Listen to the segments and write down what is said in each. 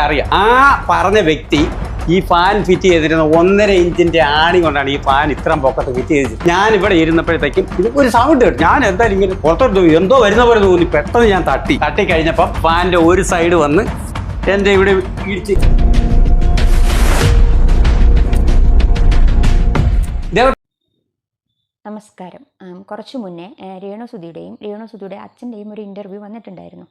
അറിയാം. ആ പറഞ്ഞ വ്യക്തി ഈ ഫാൻ ഫിറ്റ് ചെയ്തിരുന്ന ഒന്നര ഇഞ്ചിന്റെ ആണി കൊണ്ടാണ് ഈ ഫാൻ ഇത്രയും പൊക്കത്ത് ഫിറ്റ് ചെയ്തത് ഞാൻ ഇവിടെ ഇരുന്നപ്പോഴത്തേക്കും ഇത് ഒരു സൗണ്ട് കേട്ടു. ഞാൻ എന്തായാലും ഇങ്ങനെ പുറത്തോട്ട് എന്തോ വരുന്ന പോലെ തോന്നി. പെട്ടെന്ന് ഞാൻ തട്ടി. തട്ടി കഴിഞ്ഞപ്പോൾ ഫാനിന്റെ ഒരു സൈഡ് വന്ന് എന്റെ ഇവിടെ ഇടിച്ച് നമസ്കാരം. കുറച്ച് മുന്നേ രേണുസുതിയുടെയും രേണു സുധിയുടെയും രേണു സുധിയുടെ അച്ഛന്റെയും ഒരു ഇന്റർവ്യൂ വന്നിട്ടുണ്ടായിരുന്നു.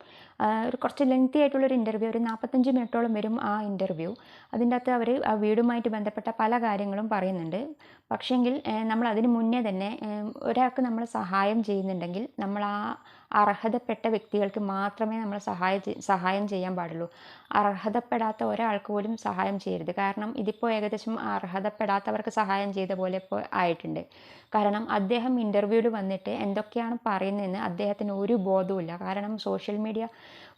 ഒരു കുറച്ച് ലെങ്തി ആയിട്ടുള്ളൊരു ഇന്റർവ്യൂ ഒരു നാൽപ്പത്തഞ്ച് മിനിറ്റോളം വരും ആ ഇന്റർവ്യൂ അതിന്റെ അകത്ത് അവർ ആ വീടുമായിട്ട് ബന്ധപ്പെട്ട പല കാര്യങ്ങളും പറയുന്നുണ്ട്. പക്ഷേങ്കിൽ നമ്മൾ അതിന് മുന്നേ തന്നെ ഒരാൾക്ക് നമ്മൾ സഹായം ചെയ്യുന്നുണ്ടെങ്കിൽ നമ്മൾ ആ അർഹതപ്പെട്ട വ്യക്തികൾക്ക് മാത്രമേ നമ്മൾ സഹായ സഹായം ചെയ്യാൻ പാടുള്ളൂ. അർഹതപ്പെടാത്ത ഒരാൾക്ക് പോലും സഹായം ചെയ്യരുത്. കാരണം ഇതിപ്പോൾ ഏകദേശം അർഹതപ്പെടാത്തവർക്ക് സഹായം ചെയ്ത പോലെ ഇപ്പോൾ ആയിട്ടുണ്ട്. കാരണം അദ്ദേഹം ഇന്റർവ്യൂവിൽ വന്നിട്ട് എന്തൊക്കെയാണ് പറയുന്നതെന്ന് അദ്ദേഹത്തിന് ഒരു ബോധവുമില്ല. കാരണം സോഷ്യൽ മീഡിയ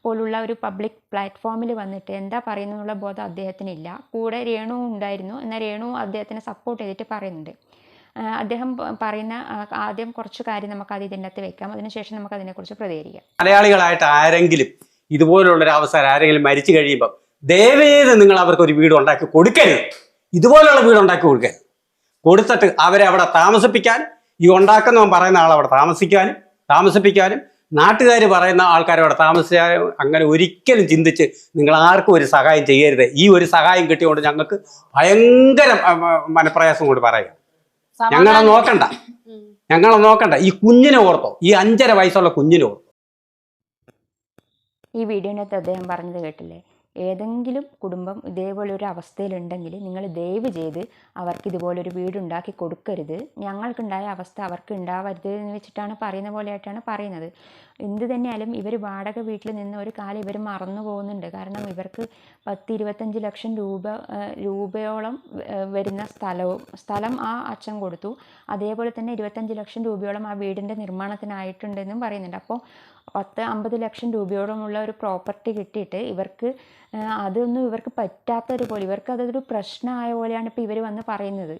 പോലുള്ള ഒരു പബ്ലിക് പ്ലാറ്റ്ഫോമിൽ വന്നിട്ട് എന്താ പറയുന്നതെന്നുള്ള ബോധം അദ്ദേഹത്തിനില്ല. കൂടെ രേണു ഉണ്ടായിരുന്നു. എന്നാൽ രേണു അദ്ദേഹത്തിനെ സപ്പോർട്ട് ചെയ്തിട്ട് പറയുന്നുണ്ട്. അദ്ദേഹം പറയുന്ന ആദ്യം കുറച്ച് കാര്യം നമുക്ക് അത് ഇതിനകത്ത് വെക്കാം. അതിനുശേഷം നമുക്ക് അതിനെക്കുറിച്ച് പ്രതികരിക്കാം. മലയാളികളായിട്ട് ആരെങ്കിലും ഇതുപോലുള്ള ഒരു അവസരം ആരെങ്കിലും മരിച്ചു കഴിയുമ്പോൾ ദയവേത് നിങ്ങൾ അവർക്ക് ഒരു വീട് ഉണ്ടാക്കി കൊടുക്കരുത്. ഇതുപോലുള്ള വീട് ഉണ്ടാക്കി കൊടുക്കരുത്. കൊടുത്തിട്ട് അവരെ അവിടെ താമസിപ്പിക്കാൻ ഈ ഉണ്ടാക്കുന്നവൻ പറയുന്ന ആൾ അവിടെ താമസിക്കാനും താമസിപ്പിക്കാനും നാട്ടുകാർ പറയുന്ന ആൾക്കാരെ അവിടെ താമസിച്ചാലും അങ്ങനെ ഒരിക്കലും ചിന്തിച്ച് നിങ്ങൾ ആർക്കും ഒരു സഹായം ചെയ്യരുത്. ഈ ഒരു സഹായം കിട്ടിയതുകൊണ്ട് ഞങ്ങൾക്ക് ഭയങ്കര മനപ്രയാസം കൊണ്ട് പറയാം ഞങ്ങളെ നോക്കണ്ട. ഞങ്ങളെ നോക്കണ്ട. ഈ കുഞ്ഞിനെ ഓർത്തോ. ഈ അഞ്ചര വയസ്സുള്ള കുഞ്ഞിനെ ഓർത്തോ. ഈ വീഡിയോനകത്ത് അദ്ദേഹം പറഞ്ഞത് കേട്ടില്ലേ? ഏതെങ്കിലും കുടുംബം ഇതേപോലെ ഒരു അവസ്ഥയിലുണ്ടെങ്കിൽ നിങ്ങൾ ദയവ് ചെയ്ത് അവർക്ക് ഇതുപോലൊരു വീടുണ്ടാക്കി കൊടുക്കരുത്. ഞങ്ങൾക്കുണ്ടായ അവസ്ഥ അവർക്ക് ഉണ്ടാവരുത് എന്ന് വെച്ചിട്ടാണ് പറയുന്ന പോലെയായിട്ടാണ് പറയുന്നത്. എന്ത് തന്നെയാലും ഇവർ വാടക വീട്ടിൽ നിന്ന് ഒരു കാലം ഇവർ മറന്നു പോകുന്നുണ്ട്. കാരണം ഇവർക്ക് പത്ത് ഇരുപത്തഞ്ച് ലക്ഷം രൂപ രൂപയോളം വരുന്ന സ്ഥലവും സ്ഥലം ആ അച്ഛൻ കൊടുത്തു. അതേപോലെ തന്നെ ഇരുപത്തഞ്ച് ലക്ഷം രൂപയോളം ആ വീടിന്റെ നിർമ്മാണത്തിനായിട്ടുണ്ടെന്നും പറയുന്നുണ്ട്. അപ്പോൾ പത്ത് അമ്പത് ലക്ഷം രൂപയോളമുള്ള ഒരു പ്രോപ്പർട്ടി കിട്ടിയിട്ട് ഇവർക്ക് അതൊന്നും ഇവർക്ക് പറ്റാത്തൊരു പോലെ ഇവർക്ക് അതൊരു പ്രശ്നമായ പോലെയാണ് ഇപ്പോൾ ഇവർ വന്ന് പറയുന്നത്.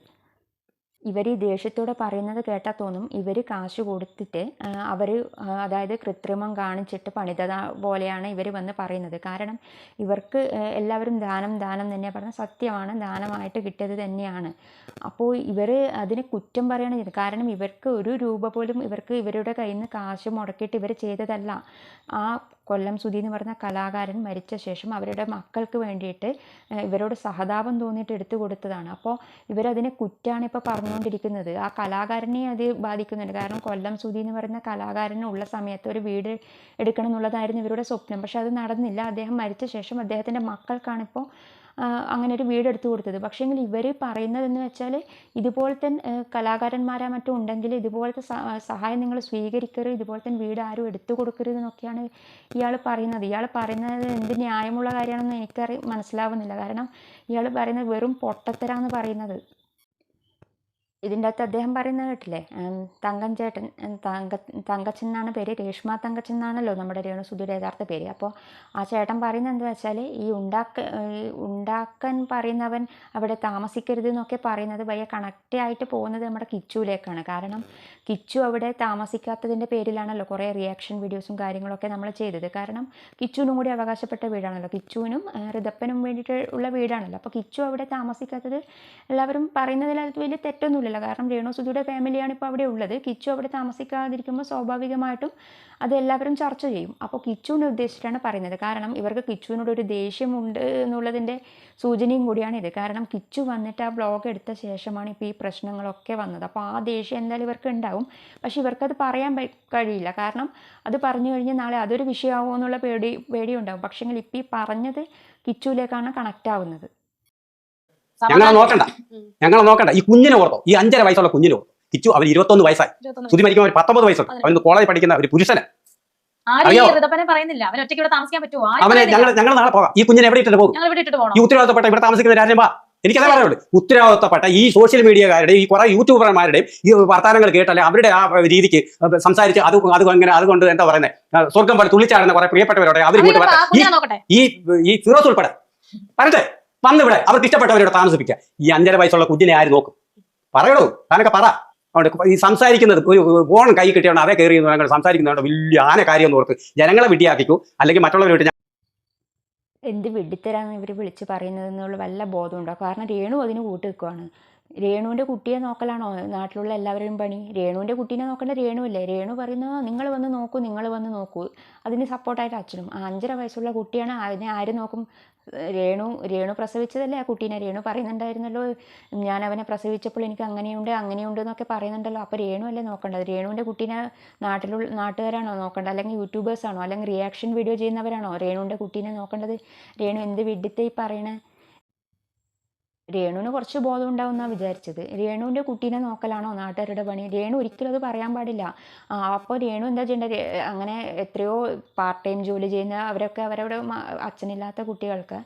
ഇവർ ഈ ദേഷ്യത്തോടെ പറയുന്നത് കേട്ടാൽ തോന്നും. ഇവർ കാശ് കൊടുത്തിട്ട് അവർ അതായത് കൃത്രിമം കാണിച്ചിട്ട് പണിത പോലെയാണ് ഇവർ വന്ന് പറയുന്നത്. കാരണം ഇവർക്ക് എല്ലാവരും ദാനം ദാനം തന്നെ പറഞ്ഞ സത്യമാണ് ദാനമായിട്ട് കിട്ടിയത് തന്നെയാണ്. അപ്പോൾ ഇവർ അതിന് കുറ്റം പറയാണ് ചെയ്തത് കാരണം ഇവർക്ക് ഒരു രൂപ പോലും ഇവർക്ക് ഇവരുടെ കയ്യിൽ നിന്ന് കാശ് മുടക്കിയിട്ട് ഇവർ ചെയ്തതല്ല. ആ കൊല്ലം സുധി എന്ന് പറഞ്ഞ കലാകാരൻ മരിച്ച ശേഷം അവരുടെ മക്കൾക്ക് വേണ്ടിയിട്ട് ഇവരോട് സഹതാപം തോന്നിയിട്ട് എടുത്തു കൊടുത്തതാണ്. അപ്പോൾ ഇവരതിനെ കുറ്റാണ് ഇപ്പോൾ പറഞ്ഞുകൊണ്ടിരിക്കുന്നത്. ആ കലാകാരനെ അത് ബാധിക്കുന്നുണ്ട്. കാരണം കൊല്ലം സുധി എന്ന് പറയുന്ന കലാകാരന് ഉള്ള സമയത്ത് ഒരു വീട് എടുക്കണം എന്നുള്ളതായിരുന്നു ഇവരുടെ സ്വപ്നം. പക്ഷെ അത് നടന്നില്ല. അദ്ദേഹം മരിച്ച ശേഷം അദ്ദേഹത്തിന്റെ മക്കൾക്കാണിപ്പോൾ അങ്ങനെ ഒരു വീട് എടുത്തു കൊടുത്തത്. പക്ഷേങ്കിൽ ഇവർ പറയുന്നതെന്ന് വെച്ചാൽ ഇതുപോലത്തെ കലാകാരന്മാരാ മറ്റും ഉണ്ടെങ്കിൽ ഇതുപോലത്തെ സഹായം നിങ്ങൾ സ്വീകരിക്കരുത് ഇതുപോലത്തെ വീട് ആരും എടുത്തു കൊടുക്കരുത് എന്നൊക്കെയാണ് ഇയാൾ പറയുന്നത്. ഇയാൾ പറയുന്നത് എന്ത് ന്യായമുള്ള കാര്യമാണെന്ന് എനിക്കറി മനസ്സിലാവുന്നില്ല. കാരണം ഇയാൾ പറയുന്നത് വെറും പൊട്ടത്തരാന്ന് പറയുന്നത്. ഇതിന്റെ അകത്ത് അദ്ദേഹം പറയുന്നത് കേട്ടില്ലേ? തങ്കം ചേട്ടൻ തങ്ക തങ്കച്ചൻ എന്നാണ് പേര് രേഷ്മ തങ്കച്ചൻ എന്നാണല്ലോ നമ്മുടെ രേണുസുധിയുടെ യഥാർത്ഥ പേര്. അപ്പോൾ ആ ചേട്ടൻ പറയുന്നത് എന്താ വെച്ചാൽ ഈ ഉണ്ടാക്ക ഉണ്ടാക്കാൻ പറയുന്നവൻ അവിടെ താമസിക്കരുത് എന്നൊക്കെ പറയുന്നത് വയ്യ കണക്റ്റ് ആയിട്ട് പോകുന്നത് നമ്മുടെ കിച്ചുവിലേക്കാണ്. കാരണം കിച്ചു അവിടെ താമസിക്കാത്തതിന്റെ പേരിലാണല്ലോ കുറേ റിയാക്ഷൻ വീഡിയോസും കാര്യങ്ങളൊക്കെ നമ്മൾ ചെയ്തത്. കാരണം കിച്ചുവിനും കൂടി അവകാശപ്പെട്ട വീടാണല്ലോ. കിച്ചുവിനും റിതപ്പനും വേണ്ടിയിട്ട് ഉള്ള വീടാണല്ലോ. അപ്പോൾ കിച്ചു അവിടെ താമസിക്കാത്തത് എല്ലാവരും പറയുന്നതിൽ അത് വലിയ തെറ്റൊന്നുമില്ലല്ലോ. കാരണം രേണു സുധിയുടെ ഫാമിലിയാണ് ഇപ്പോൾ അവിടെ ഉള്ളത്. കിച്ചു അവിടെ താമസിക്കാതിരിക്കുമ്പോൾ സ്വാഭാവികമായിട്ടും അത് എല്ലാവരും ചർച്ച ചെയ്യും. അപ്പോൾ കിച്ചുവിനെ ഉദ്ദേശിച്ചിട്ടാണ് പറയുന്നത്. കാരണം ഇവർക്ക് കിച്ചുവിനോട് ഒരു ദേഷ്യമുണ്ട് എന്നുള്ളതിന്റെ സൂചനയും കൂടിയാണ് ഇത്. കാരണം കിച്ചു വന്നിട്ട് ആ ബ്ലോഗ് എടുത്ത ശേഷമാണ് ഇപ്പോൾ ഈ പ്രശ്നങ്ങളൊക്കെ വന്നത്. അപ്പോൾ ആ ദേഷ്യം എന്തായാലും ഇവർക്ക് ഉണ്ടാവും. പക്ഷെ ഇവർക്കത് പറയാൻ കഴിയില്ല. കാരണം അത് പറഞ്ഞു കഴിഞ്ഞാൽ നാളെ അതൊരു വിഷയമാവുമോ എന്നുള്ള പേടി പേടി ഉണ്ടാവും പക്ഷേങ്കിൽ ഇപ്പം ഈ പറഞ്ഞത് കിച്ചുവിലേക്കാണ് കണക്റ്റ് ആവുന്നത് ഞങ്ങളെ നോക്കണ്ട. ഞങ്ങളെ നോക്കണ്ട. ഈ കുഞ്ഞിനെ ഓർത്തോ. ഈ അഞ്ചര വയസ്സുള്ള കുഞ്ഞിനെ ഓർത്തോ. കിച്ചു അവർ ഇരുപത്തൊന്ന് വയസ്സായി. സുതി മരിക്കുമ്പോൾ അവർ പത്തൊമ്പത് വയസ്സുണ്ട്. അവൻ കോളേജ് പഠിക്കുന്ന ഒരു പുരുഷന്. അവനെ. ഞങ്ങൾ ഞങ്ങൾ നാളെ പോകാം. ഈ കുഞ്ഞിനെ എവിടെ ഇട്ടിട്ട് പോകും? ഞങ്ങൾ ഇവിടെ ഇട്ടിട്ട് പോകണം? ഈ ഉത്തരവാദിത്തപ്പെട്ട ഇവിടെ താമസിക്കുന്ന രാജ്യം എനിക്കതേ പറയുള്ളൂ ഉത്തരവാദിത്തപ്പെട്ട ഈ സോഷ്യൽ മീഡിയക്കാരുടെയും ഈ കുറെ യൂട്യൂബർമാരുടെയും ഈ വർത്തമാനങ്ങൾ കേട്ടല്ലേ അവരുടെ ആ രീതിക്ക് സംസാരിച്ച് അത് അത് അങ്ങനെ അതുകൊണ്ട് എന്താ പറയുന്നത് സ്വർഗം പോലെ തുള്ളിച്ചാടുന്ന കുറെ പ്രിയപ്പെട്ടവരോടെ അവർ ഇങ്ങോട്ട് വരട്ടെ ഈ ഈ ഈ ഫിറോസ് ഉൾപ്പെടെ. വരട്ടെ വന്നിവിടെ. അവർക്ക് ഇഷ്ടപ്പെട്ടവരോട് താമസിപ്പിക്കുക. ഈ അഞ്ചര വയസ്സുള്ള കുഞ്ഞിനെ ആര് നോക്കും? പറയണോ താനൊക്കെ പറ. അതുകൊണ്ട് ഈ സംസാരിക്കുന്നത് ഒരു ഫോൺ കൈ കിട്ടിയാണ് അതേ കയറി സംസാരിക്കുന്നതുകൊണ്ട് വലിയ ആന കാര്യം എന്ന് ഓർത്ത് ജനങ്ങളെ വിട്ടിയാക്കിക്കൂ അല്ലെങ്കിൽ മറ്റുള്ളവരെ വിട്ട് എന്ത് വെടിത്തരാന്ന് ഇവർ വിളിച്ച് പറയുന്നതെന്നുള്ള വല്ല ബോധമുണ്ടോ കാരണം രേണു അതിന് കൂട്ട് നിൽക്കുവാണ് രേണുവിന്റെ കുട്ടിയെ നോക്കലാണോ നാട്ടിലുള്ള എല്ലാവരുടെയും പണി? രേണുവിന്റെ കുട്ടീനെ നോക്കേണ്ട രേണുവല്ലേ? രേണു പറയുന്നത് നിങ്ങൾ വന്ന് നോക്കൂ നിങ്ങൾ വന്ന് നോക്കൂ. അതിന് സപ്പോർട്ടായിട്ട് അച്ഛനും. അഞ്ചര വയസ്സുള്ള കുട്ടിയാണ് അതിനെ ആര് നോക്കും? രേണു രേണു പ്രസവിച്ചതല്ലേ? ആ കുട്ടീനെ രേണു പറയുന്നുണ്ടായിരുന്നല്ലോ. ഞാൻ അവനെ പ്രസവിച്ചപ്പോൾ എനിക്ക് അങ്ങനെയുണ്ട് അങ്ങനെയുണ്ട് എന്നൊക്കെ പറയുന്നുണ്ടല്ലോ. അപ്പോൾ രേണു അല്ലേ നോക്കേണ്ടത്? രേണുവിന്റെ കുട്ടീനെ നാട്ടിലുള്ള നാട്ടുകാരാണോ നോക്കേണ്ടത്? അല്ലെങ്കിൽ യൂട്യൂബേഴ്സാണോ? അല്ലെങ്കിൽ റിയാക്ഷൻ വീഡിയോ ചെയ്യുന്നവരാണോ രേണുവിന്റെ കുട്ടീനെ നോക്കേണ്ടത്? രേണു എന്ത് വിഡിത്തേ പറയണേ? രേണുവിന് കുറച്ച് ബോധം ഉണ്ടാവുമെന്നാണ് വിചാരിച്ചത്. രേണുവിന്റെ കുട്ടീനെ നോക്കലാണോ നാട്ടുകാരുടെ പണി? രേണു ഒരിക്കലും അത് പറയാൻ പാടില്ല. അപ്പോൾ രേണു എന്താ ചെയ്യേണ്ടത് അങ്ങനെ എത്രയോ പാർട്ട് ടൈം ജോലി ചെയ്യുന്ന അവരൊക്കെ അവരവരുടെ അച്ഛനില്ലാത്ത കുട്ടികൾക്ക്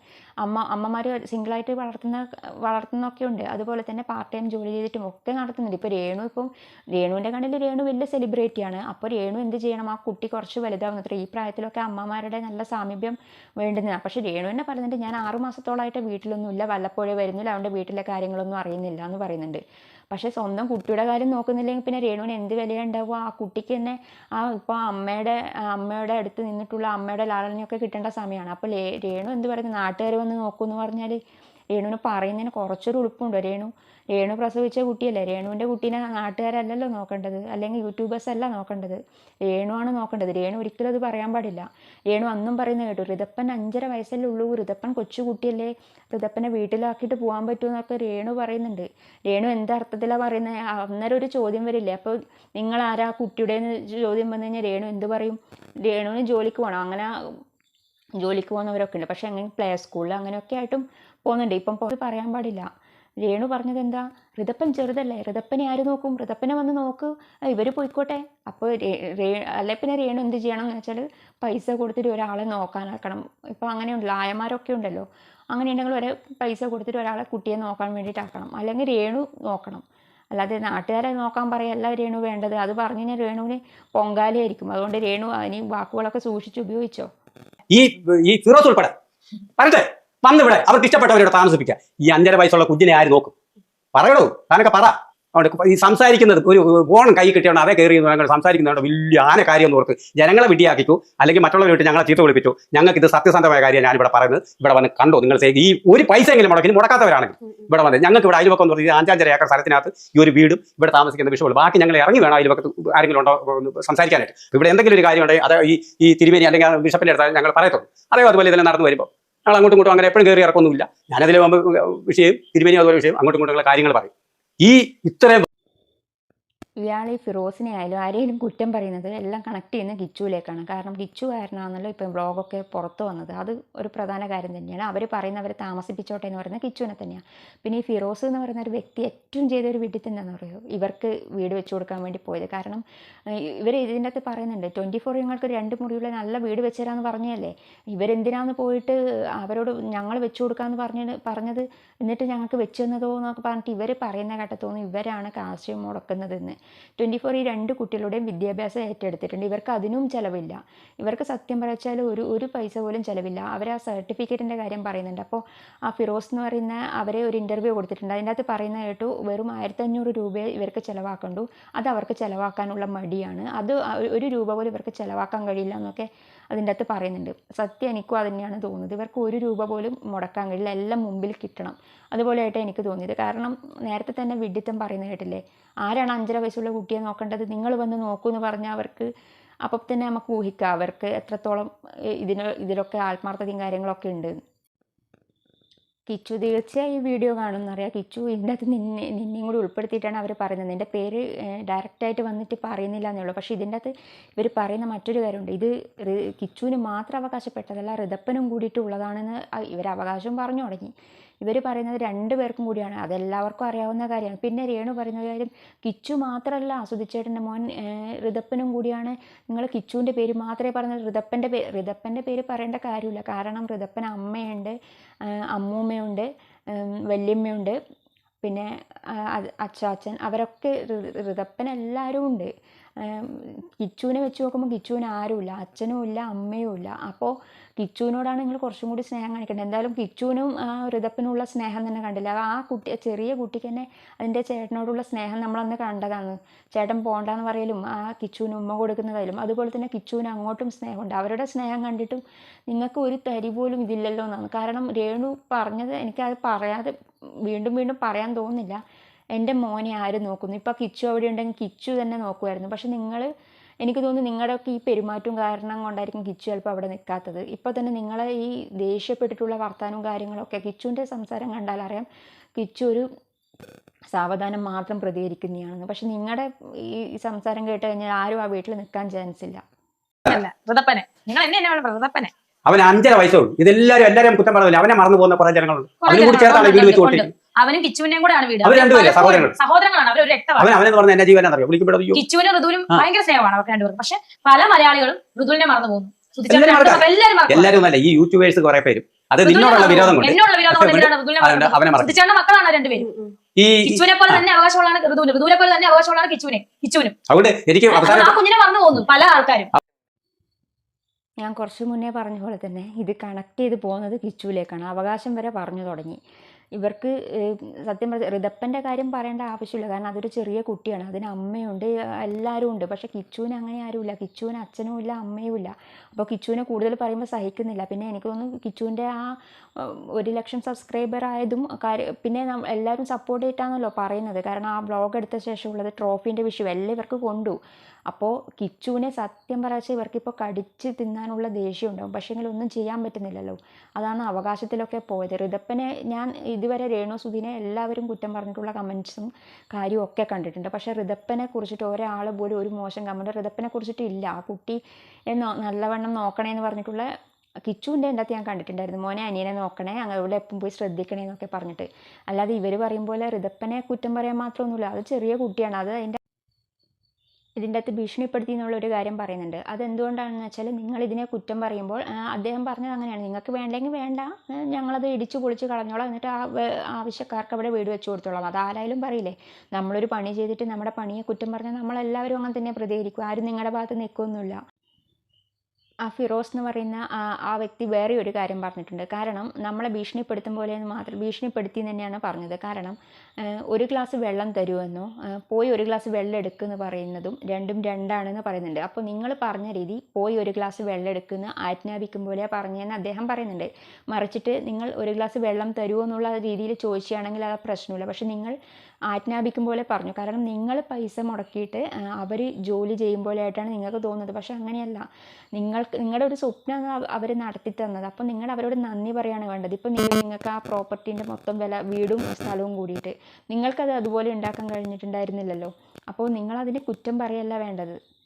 അമ്മ അമ്മമാർ സിംഗിളായിട്ട് വളർത്തുന്ന വളർത്തുന്നൊക്കെ ഉണ്ട്. അതുപോലെ തന്നെ പാർട്ട് ടൈം ജോലി ചെയ്തിട്ടും ഒക്കെ നടത്തുന്നുണ്ട്. ഇപ്പോൾ രേണു ഇപ്പം രേണുവിന്റെ കണ്ണിൽ രേണു വലിയ സെലിബ്രിറ്റിയാണ് അപ്പോൾ രേണു എന്ത് ചെയ്യണം? ആ കുട്ടി കുറച്ച് വലുതാവുന്നത്ര ഈ പ്രായത്തിലൊക്കെ അമ്മമാരുടെ നല്ല സാമീപ്യം വേണ്ടുന്നതാണ് പക്ഷേ രേണു തന്നെ പറയുന്നുണ്ട് ഞാൻ ആറുമാസത്തോളമായിട്ട് വീട്ടിലൊന്നുമില്ല. വല്ലപ്പോഴേ വരുന്നില്ല. അവന്റെ വീട്ടിലെ കാര്യങ്ങളൊന്നും അറിയുന്നില്ല എന്ന് പറയുന്നുണ്ട്. പക്ഷേ സ്വന്തം കുട്ടിയുടെ കാര്യം നോക്കുന്നില്ലെങ്കിൽ പിന്നെ രേണുവിന് എന്ത് വിലയുണ്ടാവുക ആ കുട്ടിക്ക് തന്നെ ആ ഇപ്പോൾ അമ്മയുടെ അമ്മയുടെ അടുത്ത് നിന്നിട്ടുള്ള അമ്മയുടെ ലാളനയൊക്കെ കിട്ടേണ്ട സമയമാണ് അപ്പോൾ രേണു എന്ത് പറയുന്നു? നാട്ടുകാർ വന്ന് നോക്കൂ എന്ന് പറഞ്ഞാൽ രേണുവിന് പറയുന്നതിന് കുറച്ചൊരു ഉളുപ്പുണ്ട്. രേണു രേണു പ്രസവിച്ച കുട്ടിയല്ലേ? രേണുവിന്റെ കുട്ടീനെ നാട്ടുകാരല്ലല്ലോ നോക്കേണ്ടത്. അല്ലെങ്കിൽ യൂട്യൂബേഴ്സ് അല്ല നോക്കേണ്ടത്. രേണുവാണ് നോക്കേണ്ടത്. രേണു ഒരിക്കലും അത് പറയാൻ പാടില്ല. രേണു അന്നും പറയുന്നത് കേട്ടു ഋതപ്പൻ അഞ്ചര വയസ്സല്ലേ ഉള്ളൂ. ഋതപ്പൻ കൊച്ചു കുട്ടിയല്ലേ. ഋതപ്പനെ വീട്ടിലാക്കിയിട്ട് പോകാൻ പറ്റുമെന്നൊക്കെ രേണു പറയുന്നുണ്ട്. രേണു എന്തർത്ഥത്തിലാണ് പറയുന്നത് അന്നേരം ഒരു ചോദ്യം വരില്ലേ? അപ്പോൾ നിങ്ങൾ ആരാ കുട്ടിയുടെ ചോദ്യം വന്നു കഴിഞ്ഞാൽ രേണു എന്ത് പറയും? രേണുവിന് ജോലിക്ക് പോകണം. അങ്ങനെ ജോലിക്ക് പോകുന്നവരൊക്കെ ഉണ്ട്. പക്ഷേ അങ്ങനെ പ്ലേ സ്കൂളിൽ അങ്ങനെയൊക്കെ ആയിട്ടും പോകുന്നുണ്ട്. ഇപ്പം പറയാൻ പാടില്ല. രേണു പറഞ്ഞത് എന്താ? ഋതപ്പൻ ചെറുതല്ലേ? ഋതപ്പനെ ആര് നോക്കും? ഋതപ്പനെ വന്ന് നോക്ക്. ഇവർ പോയിക്കോട്ടെ. അപ്പോൾ അല്ലെ പിന്നെ രേണു എന്ത് ചെയ്യണം എന്ന് വെച്ചാൽ പൈസ കൊടുത്തിട്ട് ഒരാളെ നോക്കാനാക്കണം. ഇപ്പോൾ അങ്ങനെയുണ്ട് ആയമാരൊക്കെ ഉണ്ടല്ലോ. അങ്ങനെ ഉണ്ടെങ്കിൽ ഒരു പൈസ കൊടുത്തിട്ട് ഒരാളെ കുട്ടിയെ നോക്കാൻ വേണ്ടിയിട്ടാക്കണം അല്ലെങ്കിൽ രേണു നോക്കണം. അല്ലാതെ നാട്ടുകാരെ നോക്കാൻ പറയല്ല രേണു വേണ്ടത്. അത് പറഞ്ഞു കഴിഞ്ഞാൽ രേണുവിന് പൊങ്കാലയായിരിക്കും. അതുകൊണ്ട് രേണു അതിന് വാക്കുകളൊക്കെ സൂക്ഷിച്ച് ഉപയോഗിച്ചോ? ഈ ഈ ഫിറോസ് ഉൾപ്പെടെ. പറഞ്ഞേ വന്നിവിടെ. അവർക്ക് ഇഷ്ടപ്പെട്ടവരോട് താമസിപ്പിക്കുക. ഈ അഞ്ചര വയസ്സുള്ള കുഞ്ഞിനെ ആര് നോക്കും? പറയണോ താനൊക്കെ പറ. അവിടെ ഈ സംസാരിക്കുന്നത് ഒരു ഫോൺ കൈ കിട്ടിയാണ് അതേ കയറി ഞങ്ങൾ സംസാരിക്കുന്നതുകൊണ്ട് വലിയ ആന കാര്യം ഓർത്ത്. ജനങ്ങളെ വിട്ടിയാക്കിക്കൂ അല്ലെങ്കിൽ മറ്റുള്ളവരെ വിട്ട് ഞങ്ങളെ ചീത്ത വിളിപ്പിച്ചു. ഞങ്ങൾക്ക് ഇത് സത്യസന്ധമായ കാര്യം ഞാനിവിടെ പറയുന്നത്. ഇവിടെ വന്ന് കണ്ടോ നിങ്ങൾ ഈ ഒരു പൈസ എങ്കിലും മുടക്കി മുടക്കാത്തവരാണെങ്കിൽ ഇവിടെ വന്ന് ഞങ്ങൾക്ക് ഇവിടെ അയൽവക്കം എന്ന് പറഞ്ഞാൽ അഞ്ചാഞ്ചര ഏക്കർ സ്ഥലത്തിനകത്ത് ഈ ഒരു വീടും ഇവിടെ താമസിക്കുന്ന വിഷയമുള്ളൂ. ബാക്കി ഞങ്ങൾ ഇറങ്ങി വേണം അയൽവക്കത്ത് ആരെങ്കിലും ഉണ്ടോ സംസാരിക്കാനായിട്ട്. ഇവിടെ എന്തെങ്കിലും ഒരു കാര്യം ഉണ്ടെങ്കിൽ അത് ഈ ഈ തിരുമേനി അല്ലെങ്കിൽ ബിഷപ്പിന്റെ അടുത്ത് ഞങ്ങൾ പറയത്തുള്ളൂ. അതേ അതുപോലെ നടന്നു വരുമ്പോൾ അങ്ങോട്ടും ഇങ്ങോട്ടും അങ്ങനെ എപ്പോഴും കയറി ഇറക്കൊന്നുമില്ല ഞാനതിൽ വിഷയം തിരുമേനി അതുപോലെ വിഷയം അങ്ങോട്ടും ഇങ്ങോട്ടുള്ള കാര്യങ്ങൾ പറയും. ഈ ഇത്രയും ഇയാൾ ഈ ഫിറോസിനെ ആയാലും ആരെയും കുറ്റം പറയുന്നത് എല്ലാം കണക്ട് ചെയ്യുന്ന കിച്ചുവിലേക്കാണ് കാരണം കിച്ചു കാരണമാണല്ലോ ഇപ്പം വ്ളോഗൊക്കെ പുറത്ത് വന്നത്. അത് ഒരു പ്രധാന കാര്യം തന്നെയാണ്. അവർ പറയുന്നവരെ താമസിപ്പിച്ചോട്ടെ എന്ന് പറയുന്നത് കിച്ചുവിനെ തന്നെയാണ് പിന്നെ ഈ ഫിറോസ് എന്ന് പറയുന്ന ഒരു വ്യക്തി ഏറ്റവും ചെയ്ത ഒരു വീട്ടിൽ തന്നെയാണെന്ന് പറയുമോ ഇവർക്ക് വീട് വെച്ചു കൊടുക്കാൻ വേണ്ടി പോയത്. കാരണം ഇവർ ഇതിന്റെ അകത്ത് പറയുന്നുണ്ട് ട്വന്റി ഫോർ ഞങ്ങൾക്ക് രണ്ട് മുറിയുള്ള നല്ല വീട് വെച്ചുതരാമെന്ന് പറഞ്ഞല്ലേ ഇവരെന്തിനാന്ന് പോയിട്ട് അവരോട് ഞങ്ങൾ വെച്ചു കൊടുക്കാമെന്ന് പറഞ്ഞത് പറഞ്ഞത്? എന്നിട്ട് ഞങ്ങൾക്ക് വെച്ചു തന്നതോ എന്നൊക്കെ പറഞ്ഞിട്ട് ഇവർ പറയുന്ന ഘട്ടത്തോന്ന് ഇവരാണ് കാശ് മുടക്കുന്നതെന്ന്. ട്വന്റി ഫോർ ഈ രണ്ട് കുട്ടികളുടെയും വിദ്യാഭ്യാസം ഏറ്റെടുത്തിട്ടുണ്ട്. ഇവർക്ക് അതിനും ചിലവില്ല. ഇവർക്ക് സത്യം പറച്ചാൽ ഒരു ഒരു പൈസ പോലും ചിലവില്ല. അവർ ആ സർട്ടിഫിക്കറ്റിന്റെ കാര്യം പറയുന്നുണ്ട്. അപ്പോൾ ആ ഫിറോസ് എന്ന് പറയുന്ന അവരെ ഒരു ഇന്റർവ്യൂ കൊടുത്തിട്ടുണ്ട്. അതിന്റെ അകത്ത് പറയുന്ന കേട്ടു വെറും ആയിരത്തഞ്ഞൂറ് രൂപയെ ഇവർക്ക് ചിലവാക്കണ്ടു. അത് അവർക്ക് ചിലവാക്കാനുള്ള മടിയാണ്. അത് ഒരു രൂപ പോലും ഇവർക്ക് ചിലവാക്കാൻ കഴിയില്ല എന്നൊക്കെ അതിന്റെ അകത്ത് പറയുന്നുണ്ട്. സത്യം എനിക്കും അത് തന്നെയാണ് തോന്നുന്നത്. ഇവർക്ക് ഒരു രൂപ പോലും മുടക്കാൻ കഴിയില്ല. എല്ലാം മുമ്പിൽ കിട്ടണം. അതുപോലെയായിട്ട് എനിക്ക് തോന്നിയത്. കാരണം നേരത്തെ തന്നെ വിഡിത്തം പറയുന്നത് കേട്ടില്ലേ? ആരാണ് അഞ്ചര വയസ്സുള്ള കുട്ടിയെ നോക്കേണ്ടത്? നിങ്ങൾ വന്ന് നോക്കൂ എന്ന് പറഞ്ഞാൽ അവർക്ക് അപ്പം തന്നെ നമുക്ക് ഊഹിക്കാം. അവർക്ക് എത്രത്തോളം ഇതിന് ഇതിലൊക്കെ ആത്മാർത്ഥതയും കാര്യങ്ങളൊക്കെ ഉണ്ട്. കിച്ചു തീർച്ചയായും വീഡിയോ കാണുമെന്നറിയാം കിച്ചു ഇതിന്റെ അകത്ത് നിന്നെ നിന്നെയും കൂടി ഉൾപ്പെടുത്തിയിട്ടാണ് അവർ പറയുന്നത്. നിന്റെ പേര് ഡയറക്റ്റായിട്ട് വന്നിട്ട് പറയുന്നില്ല എന്നേ ഉള്ളൂ. പക്ഷേ ഇതിന്റെ അകത്ത് ഇവർ പറയുന്ന മറ്റൊരു കാര്യമുണ്ട്. ഇത് കിച്ചുവിന് മാത്രം അവകാശപ്പെട്ടതല്ല ഋതപ്പനും കൂടിയിട്ടുള്ളതാണെന്ന് ഇവർ അവകാശം പറഞ്ഞു തുടങ്ങി. ഇവർ പറയുന്നത് രണ്ട് പേർക്കും കൂടിയാണ്. അതെല്ലാവർക്കും അറിയാവുന്ന കാര്യമാണ്. പിന്നെ രേണു പറയുന്ന കാര്യം കിച്ചു മാത്രമല്ല സുധിച്ചേട്ടന്റെ മോൻ ഋതപ്പനും കൂടിയാണ്. നിങ്ങൾ കിച്ചുവിന്റെ പേര് മാത്രമേ പറഞ്ഞത് ഋതപ്പന്റെ പേര് ഋതപ്പന്റെ പേര് പറയേണ്ട കാര്യമില്ല. കാരണം ഋതപ്പൻ അമ്മയുണ്ട് അമ്മൂമ്മയുണ്ട് വല്യമ്മയുണ്ട്. പിന്നെ അച്ചാച്ചൻ അവരൊക്കെ ഋതപ്പൻ എല്ലാവരും ഉണ്ട്. കിച്ചുവിനെ വെച്ച് നോക്കുമ്പോൾ കിച്ചുവിന് ആരുമില്ല അച്ഛനും ഇല്ല അമ്മയും ഇല്ല. അപ്പോൾ കിച്ചുവിനോടാണ് നിങ്ങൾ കുറച്ചും കൂടി സ്നേഹം കാണിക്കേണ്ടത്. എന്തായാലും കിച്ചുവിനും ആ ഋതപ്പിനുള്ള സ്നേഹം തന്നെ കണ്ടില്ല. ആ കുട്ടി ചെറിയ കുട്ടിക്ക് തന്നെ അതിന്റെ ചേട്ടനോടുള്ള സ്നേഹം നമ്മളന്ന് കണ്ടതാണ്. ചേട്ടൻ പോണ്ടെന്ന് പറയലും ആ കിച്ചുവിന് ഉമ്മ കൊടുക്കുന്നതായാലും അതുപോലെ തന്നെ കിച്ചുവിന് അങ്ങോട്ടും സ്നേഹമുണ്ട്. അവരുടെ സ്നേഹം കണ്ടിട്ടും നിങ്ങൾക്ക് ഒരു തരി പോലും ഇതില്ലല്ലോ എന്നാണ്. കാരണം രേണു പറഞ്ഞത് എനിക്കത് പറയാതെ വീണ്ടും വീണ്ടും പറയാൻ തോന്നുന്നില്ല. എന്റെ മോനെ ആര് നോക്കുന്നു? ഇപ്പോൾ കിച്ചു അവിടെ ഉണ്ടെങ്കിൽ കിച്ചു തന്നെ നോക്കുമായിരുന്നു പക്ഷെ നിങ്ങൾ എനിക്ക് തോന്നുന്നു നിങ്ങളുടെയൊക്കെ ഈ പെരുമാറ്റവും കാരണം കൊണ്ടായിരിക്കും കിച്ചു ചിലപ്പോൾ അവിടെ നിൽക്കാത്തത്. ഇപ്പോൾ തന്നെ നിങ്ങളെ ഈ ദേഷ്യപ്പെട്ടിട്ടുള്ള വർത്തമാനവും കാര്യങ്ങളൊക്കെ കിച്ചുവിന്റെ സംസാരം കണ്ടാൽ അറിയാം. കിച്ചു ഒരു സാവധാനം മാത്രം പ്രതികരിക്കുന്നതാണെന്ന് പക്ഷെ നിങ്ങളുടെ ഈ സംസാരം കേട്ട് കഴിഞ്ഞാൽ ആരും ആ വീട്ടിൽ നിൽക്കാൻ ചാൻസ് ഇല്ല. അല്ല ഋതപ്പനെ നിങ്ങൾ എന്നെ എന്നെ വേണം അവൻ അഞ്ചര വയസ്സുള്ളൂ ഇതെല്ലാവരും എല്ലാവരും കുറ്റം പറഞ്ഞില്ല? അവനെ മറന്നു പോകുന്ന കുറെ ജനങ്ങളുണ്ട്. അവനും കൂടി ചേർത്താണ് വീട്. വെച്ചുകൊണ്ടിരിക്കുന്നത് അവനും കിച്ചുവിനെയും കൂടെയാണ് വീട്. അവർ രണ്ടുപേരെ സഹോദരങ്ങളാണ്. അവർ ഒരു രക്തമാണ് കിച്ചുവിനും ഋതുവിനും ഭയങ്കര സ്നേഹമാണ് അവർക്ക് രണ്ടുപേരും പക്ഷെ പല മലയാളികളും ഋതുവിനെ മറന്നു പോകുന്നു. ഈ യൂട്യൂബേഴ്സ് കുറെ പേരും. അത് നിന്നോടുള്ള വിരോധം കൊണ്ട്? അവനെ മക്കളാണ് രണ്ടുപേരും. ഈ കിച്ചുവിനെ പോലെ തന്നെ അവകാശമുള്ളതാണ് ഋതുവിന്. ഋതുവിനെ പോലെ തന്നെ അവകാശമുള്ളതാണ് കിച്ചുവിനെ. കിച്ചുവിനും. അതുകൊണ്ട് എനിക്ക് ആ കുഞ്ഞിനെ മറന്നു പോകുന്നു പല ആൾക്കാരും. ഞാൻ കുറച്ച് മുന്നേ പറഞ്ഞ പോലെ തന്നെ ഇത് കണക്ട് ചെയ്ത് പോകുന്നത് കിച്ചുവിലേക്കാണ്. അവകാശം വരെ പറഞ്ഞു തുടങ്ങി. ഇവർക്ക് സത്യം പറഞ്ഞ ഋതപ്പന്റെ കാര്യം പറയേണ്ട ആവശ്യമില്ല. കാരണം അതൊരു ചെറിയ കുട്ടിയാണ്. അതിന് അമ്മയുണ്ട് എല്ലാവരും ഉണ്ട്. പക്ഷേ കിച്ചുവിന് അങ്ങനെ ആരുമില്ല. കിച്ചുവിന് അച്ഛനും ഇല്ല അമ്മയും ഇല്ല. അപ്പോൾ കിച്ചുവിനെ കൂടുതൽ പറയുമ്പോൾ സഹിക്കുന്നില്ല. പിന്നെ എനിക്ക് തോന്നുന്നു കിച്ചുവിന്റെ ആ ഒരു ലക്ഷം സബ്സ്ക്രൈബർ ആയതും പിന്നെ എല്ലാവരും സപ്പോർട്ട് ചെയ്തിട്ടാണല്ലോ പറയുന്നത്. കാരണം ആ ബ്ലോഗ് എടുത്ത ശേഷമുള്ളത് ട്രോഫീന്റെ വിഷയം എല്ലാം ഇവർക്ക് കൊണ്ടു. അപ്പോൾ കിച്ചുവിനെ സത്യം പറയാച്ച ഇവർക്കിപ്പോൾ കടിച്ച് തിന്നാനുള്ള ദേഷ്യം ഉണ്ടാവും. പക്ഷേങ്കിൽ ഒന്നും ചെയ്യാൻ പറ്റുന്നില്ലല്ലോ. അതാണ് അവകാശത്തിലൊക്കെ പോയത്. ഋതപ്പനെ ഞാൻ ഇതുവരെ രേണോ സുധീനെ എല്ലാവരും കുറ്റം പറഞ്ഞിട്ടുള്ള കമൻസും കാര്യവും ഒക്കെ കണ്ടിട്ടുണ്ട്. പക്ഷേ ഋതപ്പനെ കുറിച്ചിട്ട് ഒരാൾ പോലും ഒരു മോശം കമന്റ് ഋതപ്പനെ കുറിച്ചിട്ട് ഇല്ല. ആ കുട്ടി നല്ലവണ്ണം നോക്കണേ എന്ന് പറഞ്ഞിട്ടുള്ള കിച്ചുവിന്റെ എന്റെ ഞാൻ കണ്ടിട്ടുണ്ടായിരുന്നു. മോനെ അനിയനെ നോക്കണേ അങ്ങനെ ഇവിടെ എപ്പം പോയി ശ്രദ്ധിക്കണേ എന്നൊക്കെ പറഞ്ഞിട്ട്. അല്ലാതെ ഇവർ പറയും പോലെ ഋതപ്പനെ കുറ്റം പറയാൻ മാത്രമൊന്നുമില്ല. അത് ചെറിയ കുട്ടിയാണ്. അത് അതിന്റെ ഇതിന്റെ അകത്ത് ഭീഷണിപ്പെടുത്തി എന്നുള്ള ഒരു കാര്യം പറയുന്നുണ്ട്. അതെന്തുകൊണ്ടാണെന്ന് വെച്ചാൽ നിങ്ങൾ ഇതിനെ കുറ്റം പറയുമ്പോൾ അദ്ദേഹം പറഞ്ഞത് അങ്ങനെയാണ്. നിങ്ങൾക്ക് വേണ്ടെങ്കിൽ വേണ്ട ഞങ്ങളത് ഇടിച്ചു പൊളിച്ച് കളഞ്ഞോളാം എന്നിട്ട് ആ ആവശ്യക്കാർക്ക് അവിടെ വീട് വെച്ച് കൊടുത്തോളാം. അത് ആരായാലും പറയില്ലേ? നമ്മളൊരു പണി ചെയ്തിട്ട് നമ്മുടെ പണിയെ കുറ്റം പറഞ്ഞാൽ നമ്മളെല്ലാവരും അങ്ങനെ തന്നെ പ്രതികരിക്കും. ആരും നിങ്ങളുടെ ഭാഗത്ത് നിൽക്കുമൊന്നുമില്ല ആ ഫിറോസ് എന്ന് പറയുന്ന ആ വ്യക്തി വേറെ ഒരു കാര്യം പറഞ്ഞിട്ടുണ്ട്. കാരണം നമ്മളെ ഭീഷണിപ്പെടുത്തും പോലെ മാത്രം ഭീഷണിപ്പെടുത്തി തന്നെയാണ് പറഞ്ഞത്. കാരണം ഒരു ഗ്ലാസ് വെള്ളം തരുമെന്നോ പോയി ഒരു ഗ്ലാസ് വെള്ളം എടുക്കുമെന്ന് പറയുന്നതും രണ്ടും രണ്ടാണെന്ന് പറയുന്നുണ്ട്. അപ്പോൾ നിങ്ങൾ പറഞ്ഞ രീതി പോയി ഒരു ഗ്ലാസ് വെള്ളം എടുക്കുന്ന ആജ്ഞാപിക്കും പോലെയാണ് പറഞ്ഞതെന്ന് അദ്ദേഹം പറയുന്നുണ്ട്. മറിച്ചിട്ട് നിങ്ങൾ ഒരു ഗ്ലാസ് വെള്ളം തരുമോ എന്നുള്ള രീതിയിൽ ചോദിക്കുകയാണെങ്കിൽ അത് പ്രശ്നമില്ല. പക്ഷെ നിങ്ങൾ ആജ്ഞാപിക്കും പോലെ പറഞ്ഞു. കാരണം നിങ്ങൾ പൈസ മുടക്കിയിട്ട് അവർ ജോലി ചെയ്യും പോലെയായിട്ടാണ് നിങ്ങൾക്ക് തോന്നുന്നത്. പക്ഷെ അങ്ങനെയല്ല. നിങ്ങൾക്ക് നിങ്ങളുടെ ഒരു സ്വപ്നം അവർ നടത്തി തന്നത്. അപ്പോൾ നിങ്ങൾ അവരോട് നന്ദി പറയാണ് വേണ്ടത്. ഇപ്പോൾ നിങ്ങൾ നിങ്ങൾക്ക് ആ പ്രോപ്പർട്ടീന്റെ മൊത്തം വില വീടും സ്ഥലവും കൂടിയിട്ട്. നിങ്ങൾക്കത് അതുപോലെ ഉണ്ടാക്കാൻ കഴിഞ്ഞിട്ടുണ്ടായിരുന്നില്ലല്ലോ. അപ്പോൾ നിങ്ങളതിനെ കുറ്റം പറയല്ല വേണ്ടത്.